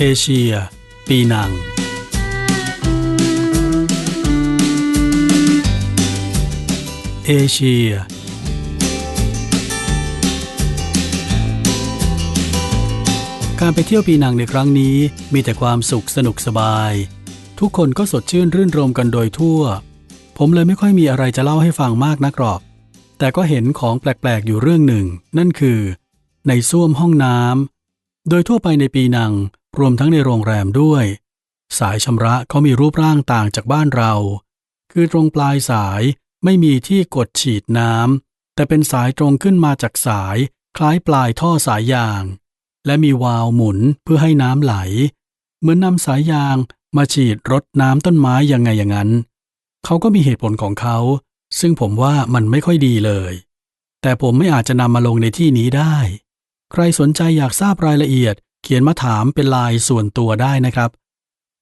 เอเชีย ปีนัง เอเชีย การไปเที่ยวปีนังในครั้งนี้มีแต่ความสุขสนุกสบาย ทุกคนก็สดชื่นรื่นรมกันโดยทั่ว ผมเลยไม่ค่อยมีอะไรจะเล่าให้ฟังมากนักหรอก แต่ก็เห็นของแปลกๆอยู่เรื่องหนึ่ง นั่นคือ ในส้วมห้องน้ำโดยทั่วไปในปีนัง รวมทั้งในโรงแรมด้วย สายชำระเขามีรูปร่างต่างจากบ้านเรา คือตรงปลายสายไม่มีที่กดฉีดน้ำแต่เป็นสายตรงขึ้นมาจากสาย คล้ายปลายท่อสายยาง และมีวาล์วหมุนเพื่อให้น้ำไหล เหมือนนำสายยางมาฉีดรดน้ำต้นไม้ยังไงอย่างนั้น เขาก็มีเหตุผลของเขา ซึ่งผมว่ามันไม่ค่อยดีเลย แต่ผมไม่อาจจะนำมาลงในที่นี้ได้ ใครสนใจอยากทราบรายละเอียด เขียนมาถามเป็นลายส่วนตัวได้นะครับ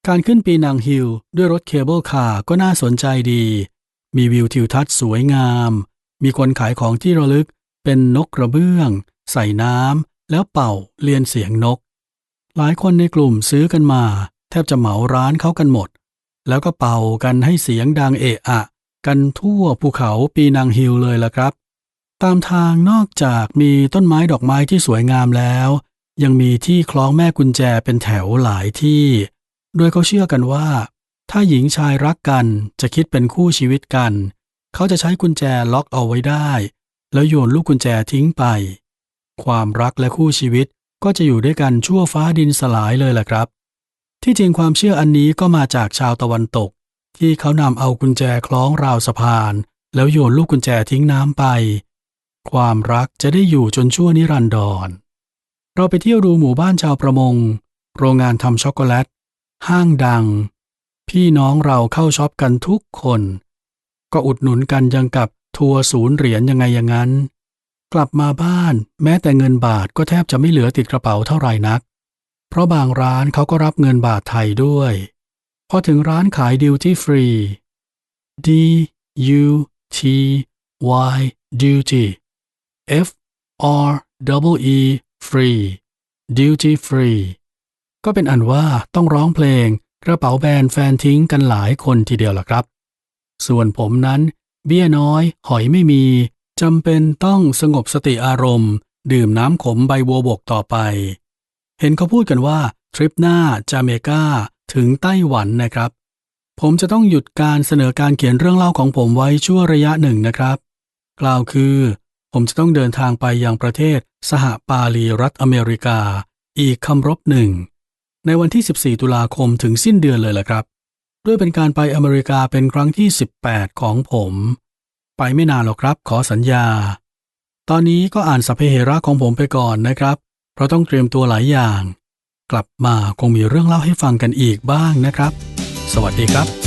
การขึ้นปีนังฮิลด้วยรถเคเบิลคาร์ก็น่าสนใจดี มีวิวทิวทัศน์สวยงาม มีคนขายของที่ระลึก เป็นนกกระเบื้อง ใส่น้ำแล้วเป่าเลียนเสียงนก หลายคนในกลุ่มซื้อกันมา แทบจะเหมาร้านเขากันหมด แล้วก็เป่ากันให้เสียงดังเอะอะ กันทั่วภูเขาปีนังฮิลเลยละครับ ตามทางนอกจากมีต้นไม้ดอกไม้ที่สวยงามแล้ว ยังมีที่คล้องแม่กุญแจเป็นแถวหลายที่ โดยเขาเชื่อกันว่า ถ้าหญิงชายรักกันจะคิดเป็นคู่ชีวิตกัน เขาจะใช้กุญแจล็อกเอาไว้ได้ แล้วโยนลูกกุญแจทิ้งไป ความรักและคู่ชีวิตก็จะอยู่ด้วยกันชั่วฟ้าดินสลายเลยแหละครับ ที่จริงความเชื่ออันนี้ก็มาจากชาวตะวันตก ที่เขานำเอากุญแจคล้องราวสะพาน แล้วโยนลูกกุญแจทิ้งน้ำไป ความรักจะได้อยู่จนชั่วนิรันดร เราไปเที่ยวดูหมู่บ้านชาวประมง โรงงานทำช็อกโกแลต ห้างดัง พี่น้องเราเข้าช็อปกันทุกคน ก็อุดหนุนกันยังกับทัวร์ศูนย์เหรียญยังไงอย่างนั้น กลับมาบ้านแม้แต่เงินบาทก็แทบจะไม่เหลือติดกระเป๋าเท่าไหร่นัก เพราะบางร้านเขาก็รับเงินบาทไทยด้วย พอถึงร้านขายดิวตี้ฟรี D U T Y duty F R W E free duty free ก็เป็นอันว่าต้องร้องเพลงกระเป๋าแบนแฟนทิ้งกันหลายคนทีเดียวล่ะครับ ส่วนผมนั้น เบี้ยน้อย หอยไม่มีจำเป็นต้องสงบสติอารมณ์ ดื่มน้ำขมใบบัวบกต่อไป เห็นเขาพูดกันว่า ทริปหน้าจาเมกาถึงไต้หวันนะครับ ผมจะต้องหยุดการเสนอการเขียนเรื่องเล่าของผมไว้ชั่วระยะหนึ่งนะครับ กล่าวคือ ผมจะต้องเดินทางไปยังประเทศ สหปาลีรัฐอเมริกา อีกคำรบหนึ่ง ในวันที่ 14 ตุลาคมถึงสิ้นเดือนเลยล่ะครับ ด้วยเป็นการไปอเมริกาเป็นครั้งที่ 18 ของผม ไปไม่นานหรอกครับ ขอสัญญา ตอนนี้ก็อ่านสัพเพเหระของผมไปก่อนนะครับ เพราะต้องเตรียมตัวหลายอย่าง กลับมาคงมีเรื่องเล่าให้ฟังกันอีกบ้างนะครับ สวัสดีครับ